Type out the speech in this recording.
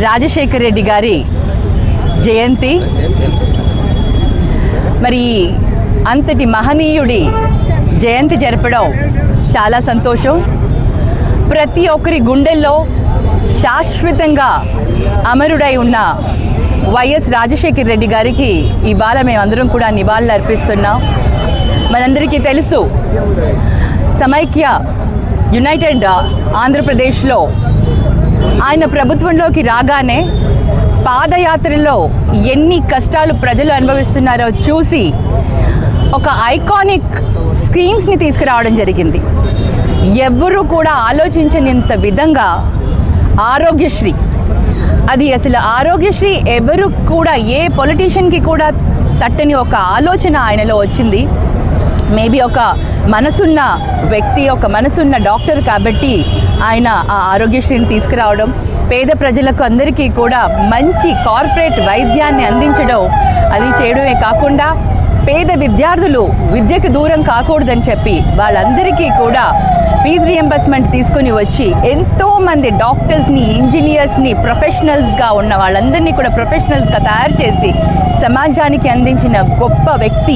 రాజశేఖర రెడ్డి గారి జయంతి. మరి అంతటి మహనీయుడి జయంతి జరపడం చాలా సంతోషం. ప్రతి ఒక్కరి గుండెల్లో శాశ్వతంగా అమరుడై ఉన్న వైఎస్ రాజశేఖర రెడ్డి గారికి ఇవాళ మేమందరం కూడా నివాళులు అర్పిస్తున్నాం మనందరికీ తెలుసు సమైక్య యునైటెడ్ ఆంధ్రప్రదేశ్లో ఆయన ప్రభుత్వంలోకి రాగానే పాదయాత్రలో ఎన్ని కష్టాలు ప్రజలు అనుభవిస్తున్నారో చూసి ఒక ఐకానిక్ స్కీమ్స్ని తీసుకురావడం జరిగింది. ఎవ్వరూ కూడా ఆలోచించనింత విధంగా ఆరోగ్యశ్రీ. అది అసలు ఆరోగ్యశ్రీ ఎవరు కూడా ఏ పొలిటీషియన్కి కూడా తట్టని ఒక ఆలోచన ఆయనలో వచ్చింది. మేబీ ఒక మనసున్న వ్యక్తి ఒక మనసున్న డాక్టర్ కాబట్టి ఆయన ఆ ఆరోగ్యశ్రీని తీసుకురావడం పేద ప్రజలకు అందరికీ కూడా మంచి కార్పొరేట్ వైద్యాన్ని అందించడం అది చేయడమే కాకుండా పేద విద్యార్థులు విద్యకు దూరం కాకూడదని చెప్పి వాళ్ళందరికీ కూడా ఫీజు రియంబర్స్మెంట్ తీసుకొని వచ్చి ఎంతోమంది డాక్టర్స్ని ఇంజనీర్స్ని ప్రొఫెషనల్స్గా ఉన్న వాళ్ళందరినీ కూడా ప్రొఫెషనల్స్గా తయారు చేసి సమాజానికి అందించిన గొప్ప వ్యక్తి